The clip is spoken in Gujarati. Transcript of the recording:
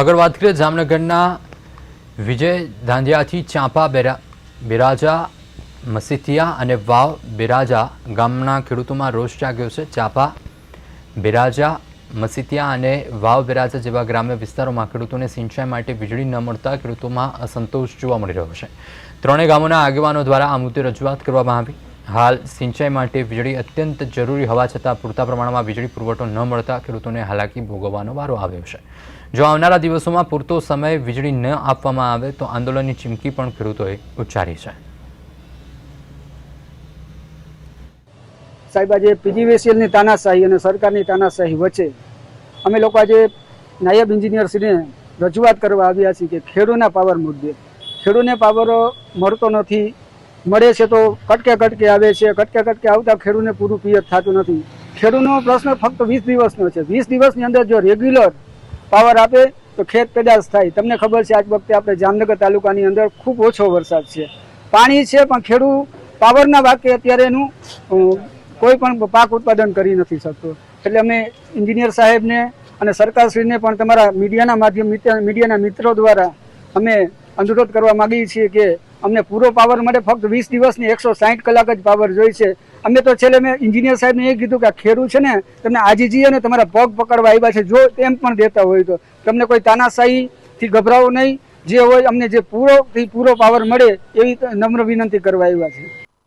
આગળ વાત કરીએ જામનગરના વિજય ધાંધિયાથી ચાંપા બેરા, બિરાજા મસીથિયા અને વાવ બિરાજા ગામના ખેડૂતોમાં રોષ જાગ્યો છે. ચાંપા, બિરાજા, મસીતિયા અને વાવ બિરાજા જેવા ગ્રામ્ય વિસ્તારોમાં ખેડૂતોને સિંચાઈ માટે વીજળી ન મળતા ખેડૂતોમાં અસંતોષ જોવા મળી રહ્યો છે. ત્રણેય ગામોના આગેવાનો દ્વારા આ મુદ્દે રજૂઆત કરવામાં આવી. હાલ સિંચાઈ માટે વીજળી અત્યંત જરૂરી હોવા છતાં પૂરતા પ્રમાણમાં વીજળી પુરવઠો ન મળતા ખેડૂતોને હાલાકી ભોગવવાનો વારો આવ્યો છે. જો આવનારા દિવસોમાં પૂરતો સમય વીજળી ન આપવામાં આવે તો આંદોલનની ચીમકી પણ ખેડૂતોએ ઉચ્ચારી છે. સાહેબ, આજે પીજીવીસીએલની તાનાશાહી અને સરકારની તાનાશાહી વચ્ચે અમે લોકો આજે નાયબ ઇન્જિનિયરશ્રીને રજૂઆત કરવા આવ્યા છીએ કે ખેડૂના પાવર મુદ્દે. ખેડૂને પાવર મળતો નથી મળે છે તો કટકે કટકે આવે છે. કટકે કટકે આવતા ખેડૂને પૂરું પિયત થતું નથી. ખેડૂનો પ્રશ્ન ફક્ત વીસ દિવસનો છે. વીસ દિવસની અંદર જો રેગ્યુલર પાવર આપે તો ખેત પેદાશ થાય. તમને ખબર છે, આજ વખતે આપણે જામનગર તાલુકાની અંદર ખૂબ ઓછો વરસાદ છે. પાણી છે, પણ ખેડૂત પાવરના વાકે અત્યારે એનું કોઈ પણ પાક ઉત્પાદન કરી નથી શકતો. એટલે અમે એન્જિનિયર સાહેબને અને સરકારશ્રીને પણ તમારા મીડિયાના માધ્યમ મીડિયાના મિત્રો દ્વારા અમે અનુરોધ કરવા માગીએ છીએ કે અમને પૂરો પાવર મળે. ફક્ત વીસ દિવસની એકસો સાઠ કલાક જ પાવર જોઈ છે. અમે તો છેલ્લે મેં એન્જિનિયર સાહેબને એ કીધું કે આ ખેડૂત છે ને, તમને આજીજી અને તમારા પગ પકડવા આવ્યા છે, જો તેમ પણ દેતા હોય તો. તમને કોઈ તાનાશાહીથી ગભરાવો નહીં. જે હોય અમને જે પૂરો પૂરો પાવર મળે એવી નમ્ર વિનંતી કરવા આવ્યા છે.